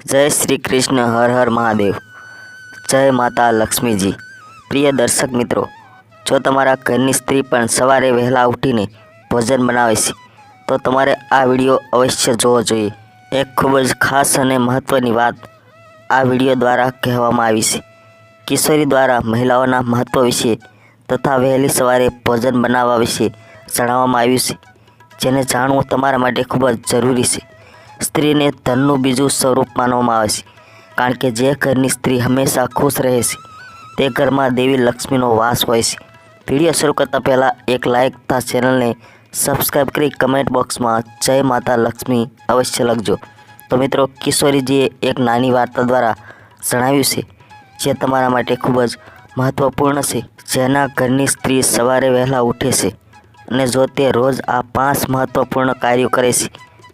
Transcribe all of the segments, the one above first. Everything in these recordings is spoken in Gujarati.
જય શ્રી કૃષ્ણ, હર હર મહાદેવ. જય માતા લક્ષ્મીજી. પ્રિય દર્શક મિત્રો, જો તમારા ઘરની સ્ત્રી પણ સવારે વહેલા ઉઠીને ભોજન બનાવે છે, તો તમારે આ વીડિયો અવશ્ય જોવો જોઈએ. એક ખૂબ જ ખાસ અને મહત્ત્વની વાત આ વીડિયો દ્વારા કહેવામાં આવી છે. કિશોરી દ્વારા મહિલાઓના મહત્ત્વ વિશે તથા વહેલી સવારે ભોજન બનાવવા વિશે જણાવવામાં આવ્યું છે, જેને જાણવું તમારા માટે ખૂબ જ જરૂરી છે. સ્ત્રીને ધનનું બીજું સ્વરૂપ માનવામાં આવે છે, કારણ કે જે ઘરની સ્ત્રી હંમેશા ખુશ રહે છે, તે ઘરમાં દેવી લક્ષ્મીનો વાસ હોય છે. વીડિયો શરૂ કરતાં પહેલાં એક લાઇક તથા ચેનલને સબસ્ક્રાઈબ કરી કમેન્ટ બોક્સમાં જય માતા લક્ષ્મી અવશ્ય લખજો. તો મિત્રો, કિશોરીજીએ એક નાની વાર્તા દ્વારા જણાવ્યું છે, જે તમારા માટે ખૂબ જ મહત્ત્વપૂર્ણ છે, જેના ઘરની સ્ત્રી સવારે વહેલા ઉઠે છે અને જો તે રોજ આ પાંચ મહત્ત્વપૂર્ણ કાર્યો કરે છે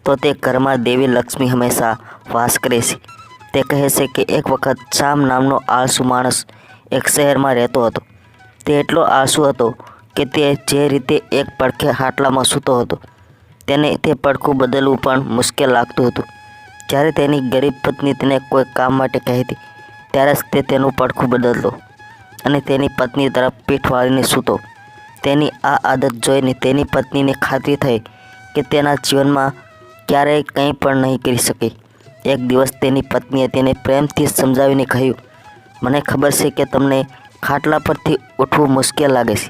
તો તે ઘરમાં દેવી લક્ષ્મી હંમેશા વાસ કરે છે. તે કહે છે કે એક વખત શામ નામનો આળસુ માણસ એક શહેરમાં રહેતો હતો. તે એટલો આળસુ હતો કે તે જે રીતે એક પડખે હાટલામાં સૂતો હતો, તેને તે પડખું બદલવું પણ મુશ્કેલ લાગતું હતું. જ્યારે તેની ગરીબ પત્ની તેને કોઈ કામ માટે કહેતી ત્યારે જ તે તેનું પડખું બદલતો અને તેની પત્ની તરફ પીઠ વાળીને સૂતો. તેની આ આદત જોઈને તેની પત્નીને ખાતરી થઈ કે તેના જીવનમાં ક્યારેય કંઈ પણ નહીં કરી શકે. એક દિવસ તેની પત્નીએ તેને પ્રેમથી સમજાવીને કહ્યું, મને ખબર છે કે તમને ખાટલા પરથી ઉઠવું મુશ્કેલ લાગે છે,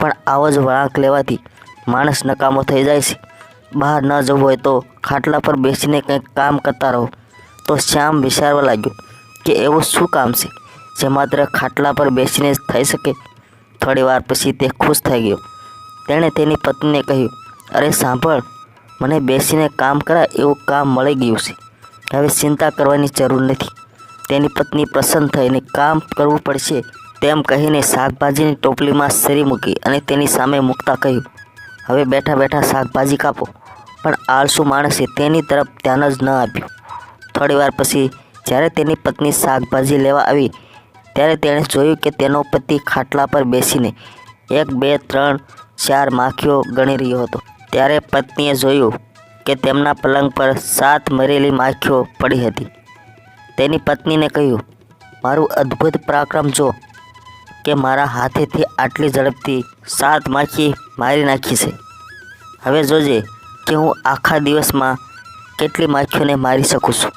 પણ આવો જ વળાંક લેવાથી માણસ નકામો થઈ જાય છે. બહાર ન જવું હોય તો ખાટલા પર બેસીને કંઈક કામ કરતા રહો. તો શ્યામ વિચારવા લાગ્યો કે એવું શું કામ છે, જે માત્ર ખાટલા પર બેસીને જ થઈ શકે? થોડી વાર પછી તે ખુશ થઈ ગયો. તેણે તેની પત્નીને કહ્યું, અરે, સાંભળ મને બેસીને કામ કરાય એવું કામ મળી ગયું છે. હવે ચિંતા કરવાની જરૂર નથી. તેની પત્ની પ્રસન્ન થઈને કામ કરવું પડશે તેમ કહીને શાકભાજીની ટોપલીમાં સરી મૂકી અને તેની સામે મૂકતા કહ્યું, હવે બેઠા બેઠા શાકભાજી કાપો. પણ આળસુ માણસે તેની તરફ ધ્યાન જ ન આપ્યું. થોડીવાર પછી જ્યારે તેની પત્ની શાકભાજી લેવા આવી, ત્યારે તેણે જોયું કે તેનો પતિ ખાટલા પર બેસીને એક, બે, ત્રણ, ચાર માખીઓ ગણી રહ્યો હતો. ત્યારે પત્નીએ જોયું કે તેમના પલંગ પર સાત મરેલી માખીઓ પડી હતી. તેની પત્નીને કહ્યું, મારું અદ્ભુત પરાક્રમ જો કે મારા હાથેથી આટલી ઝડપથી સાત માખી મારી નાખી છે. હવે જોજે કે હું આખા દિવસમાં કેટલી માખીઓને મારી શકું છું.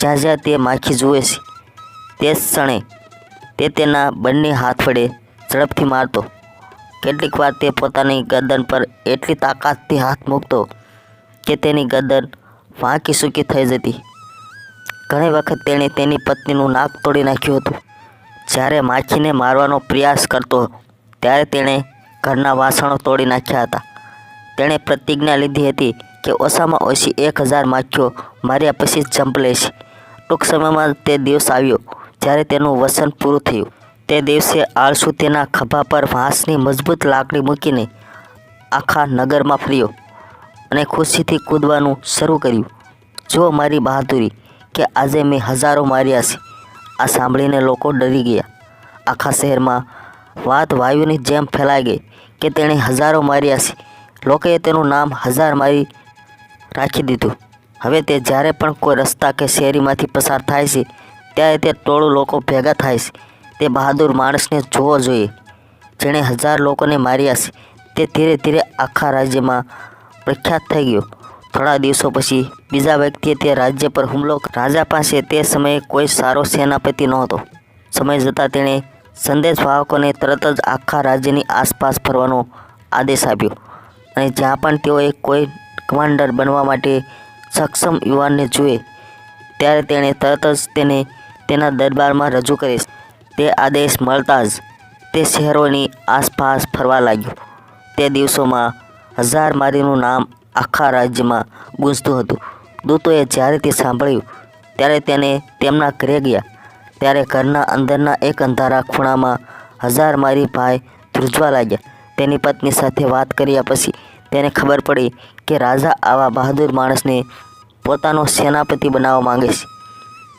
જ્યાં જ્યાં તે માખી જુએ છે, તે ક્ષણે તે તેના બંને હાથ વડે ઝડપથી મારતો કેટલીક વાર તે પોતાની ગરદન પર એટલી તાકાતથી હાથ મૂકતો કે તેની ગરદન વાંકી સૂકી થઈ જતી. ઘણી વખત તેણે તેની પત્નીનું નાક તોડી નાખ્યું હતું. જ્યારે માખીને મારવાનો પ્રયાસ કરતો ત્યારે તેણે ઘરના વાસણો તોડી નાખ્યા હતા. તેણે પ્રતિજ્ઞા લીધી હતી કે ઓછામાં ઓછી એક હજાર માખીઓ માર્યા પછી જંપ લેશે. ટૂંક સમયમાં તે દિવસ આવ્યો જ્યારે તેનું વસન પૂરું થયું. તે દિવસે આળસુ તેના ખભા પર વાંસની મજબૂત લાકડી મૂકીને આખા નગરમાં ફર્યો અને ખુશીથી કૂદવાનું શરૂ કર્યું. જો મારી બહાદુરી કે આજે મેં હજારો માર્યા છે, આ સાંભળીને લોકો ડરી ગયા. આખા શહેરમાં વાત વાયુની જેમ ફેલાઈ ગઈ કે તેણે હજારો માર્યા છે. લોકોએ તેનું નામ હજાર મારી રાખી દીધું. હવે તે જ્યારે પણ કોઈ રસ્તા કે શેરીમાંથી પસાર થાય છે, ત્યારે તે ટોળું લોકો ભેગા થાય છે. તે બહાદુર માણસને જોવો જોઈએ. જેણે હજાર લોકોને માર્યા છે, તે ધીરે ધીરે આખા રાજ્યમાં પ્રખ્યાત થઈ ગયો. થોડા દિવસો પછી બીજા વ્યક્તિએ તે રાજ્ય પર હુમલો રાજા પાસે તે સમયે કોઈ સારો સેનાપતિ નહોતો. સમય જતાં તેણે સંદેશવાહકોને તરત જ આખા રાજ્યની આસપાસ ફરવાનો આદેશ આપ્યો અને જ્યાં પણ તેઓએ કોઈ કમાન્ડર બનવા માટે સક્ષમ યુવાનને જુએ, ત્યારે તેણે તરત જ તેને તેના દરબારમાં રજૂ કરીશ તે આદેશ મળતા જ તે શહેરોની આસપાસ ફરવા લાગ્યો. તે દિવસોમાં હજાર મારીનું નામ આખા રાજ્યમાં ગુંજતું હતું. દૂતોએ જ્યારે તે સાંભળ્યું, ત્યારે તેને તેમના ઘરે ગયા. ત્યારે ઘરના અંદરના એક અંધારા ખૂણામાં હજાર મારી ભાઈ ધ્રુજવા લાગ્યા. તેની પત્ની સાથે વાત કર્યા પછી તેને ખબર પડી કે રાજા આવા બહાદુર માણસને પોતાનો સેનાપતિ બનાવવા માંગે છે.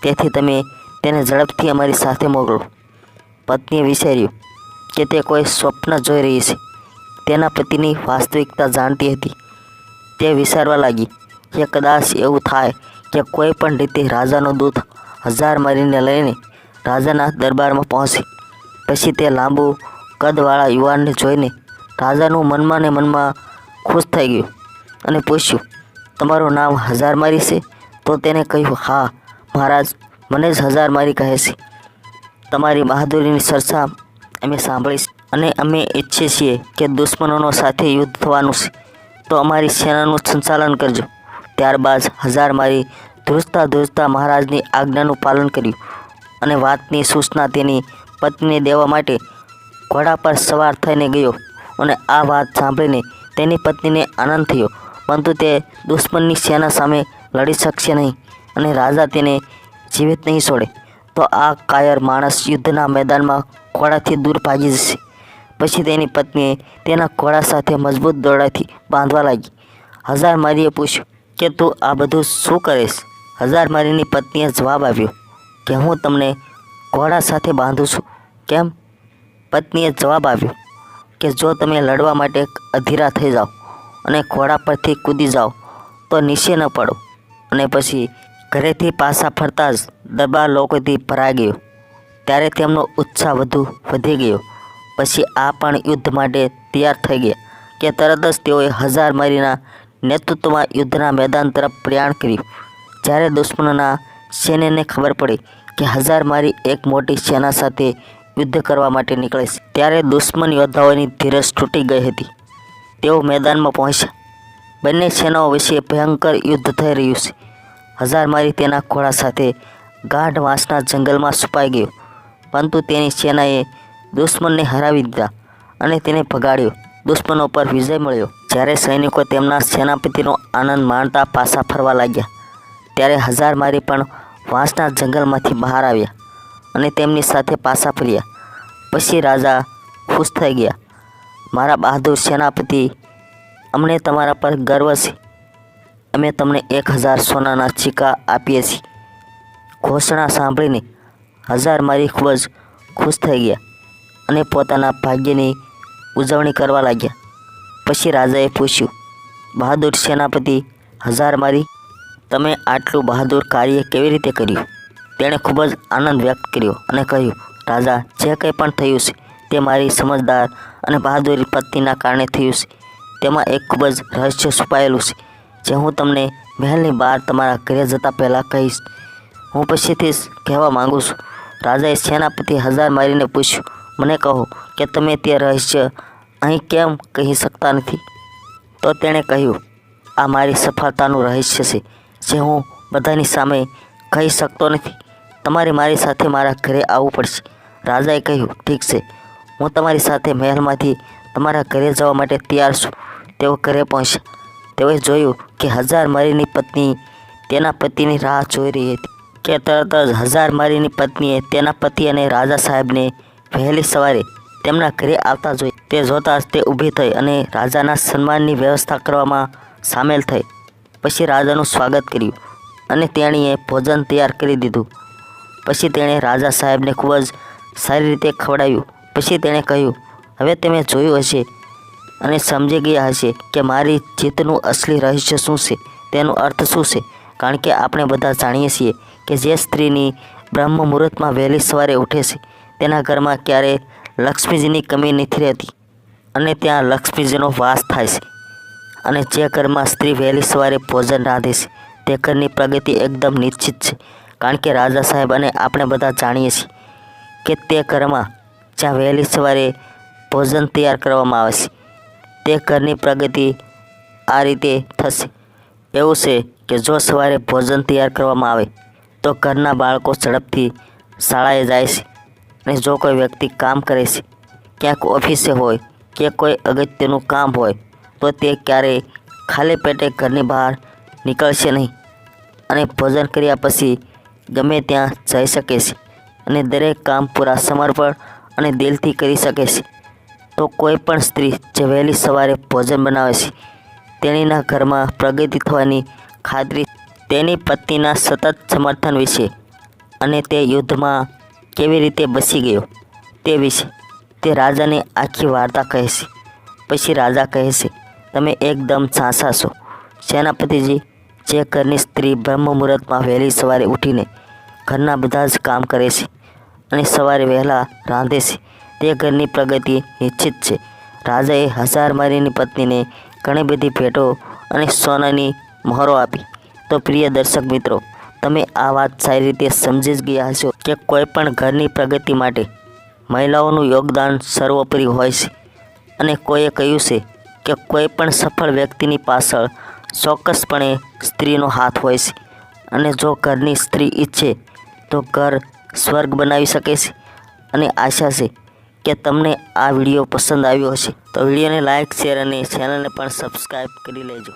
તેથી તમે તેને ઝડપથી અમારી સાથે મોકલો. પત્નીએ વિચાર્યું કે તે કોઈ સ્વપ્ન જોઈ રહી છે. તેના પતિની વાસ્તવિકતા જાણતી હતી. તે વિચારવા લાગી કે કદાચ એવું થાય કે કોઈ પણ રીતે રાજાનો દૂત હજાર મારીને લઈને રાજાના દરબારમાં પહોંચે. પછી તે લાંબુ, કદવાળા યુવાનને જોઈને રાજાનું મનમાં ને મનમાં ખુશ થઈ ગયું અને પૂછ્યું, તમારું નામ હજાર મારી છે? તો તેને કહ્યું, હા, મહારાજ, મને જ હજાર મારી કહે છે. તમારી બહાદુરીની ચર્ચા અમે સાંભળી અને અમે ઈચ્છીએ છીએ કે દુશ્મનોનો સાથે યુદ્ધ થવાનું છે. તો અમારી સેનાનું સંચાલન કરજો. ત્યારબાદ હજાર મારી ધ્રુજતા ધ્રુજતા મહારાજની આજ્ઞાનું પાલન કર્યું અને વાતની સૂચના તેની પત્નીને દેવા માટે ઘોડા પર સવાર થઈને ગયો અને આ વાત સાંભળીને તેની પત્નીને આનંદ થયો. પરંતુ તે દુશ્મનની સેના સામે લડી શકશે નહીં અને રાજા તેને જીવિત નહીં છોડે. તો આ કાયર માણસ યુદ્ધના મેદાનમાં ઘોડાથી દૂર ભાગી જશે. પછી તેની પત્નીએ તેના ઘોડા સાથે મજબૂત દોરડાથી બાંધવા લાગી. હજાર મારીએ પૂછ્યું, કે તું આ બધું શું કરીશ? હજાર મારીની પત્નીએ જવાબ આપ્યો, કે હું તમને ઘોડા સાથે બાંધું છું. કેમ? પત્નીએ જવાબ આપ્યો, કે જો તમે લડવા માટે અધીરા થઈ જાઓ અને ઘોડા પરથી કૂદી જાઓ, તો નીચે ન પડો. અને પછી ઘરેથી પાછા ફરતા જ દરબાર લોકોથી ભરાઈ ગયો. ત્યારે તેમનો ઉત્સાહ વધુ વધી ગયો. પછી આ પણ યુદ્ધ માટે તૈયાર થઈ ગયા કે તરત જ તેઓએ હજાર મારીના નેતૃત્વમાં યુદ્ધના મેદાન તરફ પ્રયાણ કર્યું. જ્યારે દુશ્મનોના સેનેને ખબર પડી કે હજાર મારી એક મોટી સેના સાથે યુદ્ધ કરવા માટે નીકળે છે, ત્યારે દુશ્મન યોદ્ધાઓની ધીરજ તૂટી ગઈ હતી. તેઓ મેદાનમાં પહોંચ્યા. બંને સેનાઓ વિશે ભયંકર યુદ્ધ થઈ રહ્યું છે. હજાર મારી તેના ઘોડા સાથે ગાઢ વાંસના જંગલમાં છુપાઈ ગયો. પરંતુ તેની સેનાએ દુશ્મનને હરાવી દીધા અને તેને ભગાડ્યો. દુશ્મનો પર વિજય મળ્યો. જ્યારે સૈનિકો તેમના સેનાપતિનો આનંદ માણતા પાછા ફરવા લાગ્યા, ત્યારે હજાર મારી પણ વાંસના જંગલમાંથી બહાર આવ્યા અને તેમની સાથે પાછા ફર્યા. પછી રાજા ખુશ થઈ ગયા. મારા બહાદુર સેનાપતિ, અમને તમારા પર ગર્વ છે. અમે તમને એક હજાર સોનાના સિક્કા આપીએ છીએ. ઘોષણા સાંભળીને હજાર મારી ખૂબ જ ખુશ થઈ ગયા અને પોતાના ભાગ્યની ઉજવણી કરવા લાગ્યા. પછી રાજાએ પૂછ્યું, બહાદુર સેનાપતિ, હજાર મારી, તમે આટલું બહાદુર કાર્ય કેવી રીતે કર્યું? તેણે ખૂબ જ આનંદ વ્યક્ત કર્યો અને કહ્યું, રાજા, જે કંઈ પણ થયું છે, તે મારી સમજદાર અને બહાદુરી પત્નીના કારણે થયું છે. તેમાં એક ખૂબ જ રહસ્ય છુપાયેલું છે. જે હું તમને મહેલની બહાર તમારા ઘરે જતાં પહેલાં કહીશ. હું પછીથી કહેવા માગું છું. રાજાએ સેનાપતિ હજાર મારીને પૂછ્યું, મને કહો કે તમે તે રહસ્ય અહીં કેમ કહી શકતા નથી? તો તેણે કહ્યું, આ મારી સફળતાનું રહસ્ય છે, જે હું બધાની સામે કહી શકતો નથી. તમારે મારી સાથે મારા ઘરે આવવું પડશે. રાજાએ કહ્યું, ઠીક છે. હું તમારી સાથે મહેલમાંથી તમારા ઘરે જવા માટે તૈયાર છું. તેઓ ઘરે પહોંચ્યા. તેઓએ જોયું કે હજાર મારીની પત્ની તેના પતિની રાહ જોઈ રહી હતી. કે તરત જ હજાર મારીની પત્નીએ તેના પતિ અને રાજા સાહેબને વહેલી સવારે તેમના ઘરે આવતા જોઈ. તે જોતાં જ તે ઊભી થઈ અને રાજાના સન્માનની વ્યવસ્થા કરવામાં સામેલ થઈ. પછી રાજાનું સ્વાગત કર્યું અને તેણીએ ભોજન તૈયાર કરી દીધું. પછી તેણે રાજા સાહેબને ખૂબ જ સારી રીતે ખવડાવ્યું. પછી તેણે કહ્યું, હવે તમે જોયું હશે અને સમજી ગયા હશે કે મારી જીતનું અસલી રહસ્ય શું છે, તેનો અર્થ શું છે? કારણ કે આપણે બધા જાણીએ છીએ કે જે સ્ત્રીની બ્રહ્મ મુહૂર્તમાં વહેલી સવારે ઉઠે છે, તેના ઘરમાં ક્યારે લક્ષ્મીજીની કમી નથી રહેતી અને ત્યાં લક્ષ્મીજીનો વાસ થાય છે. અને જે ઘરમાં સ્ત્રી વહેલી સવારે ભોજન રાંધે છે, તે ઘરની પ્રગતિ એકદમ નિશ્ચિત છે. કારણ કે રાજા સાહેબ અને આપણે બધા જાણીએ છીએ કે તે ઘરમાં જ્યાં વહેલી સવારે ભોજન તૈયાર કરવામાં આવે છે તે ઘરની પ્રગતિ આ રીતે થશે. એવું છે કે જો સવારે ભોજન તૈયાર કરવામાં આવે, તો ઘરના બાળકો ઝડપથી શાળાએ જાય છે અને જો કોઈ વ્યક્તિ કામ કરે છે, ક્યાંક ઓફિસે હોય કે કોઈ અગત્યનું કામ હોય, તો તે ક્યારેય ખાલી પેટે ઘરની બહાર નીકળશે નહીં અને ભોજન કર્યા પછી ગમે ત્યાં જઈ શકે છે અને દરેક કામ પૂરા સમર્પણ અને દિલથી કરી શકે છે. તો કોઈ પણ સ્ત્રી જે વહેલી સવારે ભોજન બનાવે છે, તેણીના ઘરમાં પ્રગતિ થવાની ખાતરી તેની પત્નીના સતત સમર્થન વિશે અને તે યુદ્ધમાં કેવી રીતે બસી ગયો તે વિશે તે રાજાને આખી વાર્તા કહે છે. પછી રાજા કહે છે, તમે એકદમ સાસા છો. સેનાપતિજી, જે ઘરની સ્ત્રી બ્રહ્મ મુહૂર્તમાં વહેલી સવારે ઉઠીને ઘરના બધા જ કામ કરે છે અને સવારે વહેલા રાંધે છે તે ઘરની પ્રગતિ નિશ્ચિત છે. રાજાએ હજાર મારીની પત્નીને ઘણી બધી ભેટો અને સોનાની મહોરો આપી. તો પ્રિય દર્શક મિત્રો, તમે આ વાત સારી રીતે સમજી જ ગયા હશો કે કોઈ પણ ઘરની પ્રગતિ માટે મહિલાઓનું યોગદાન સર્વોપરી હોય છે. અને કોઈએ કહ્યું છે કે કોઈ પણ સફળ વ્યક્તિની પાછળ ચોક્કસપણે સ્ત્રીનો હાથ હોય છે. અને જો ઘરની સ્ત્રી ઈચ્છે તો ઘર સ્વર્ગ બનાવી શકે છે. અને આશા છે કે તમને આ વીડિયો પસંદ આવ્યો હશે. તો વિડીયોને લાઇક શેર અને ચેનલને પણ સબસ્ક્રાઈબ કરી લેજો.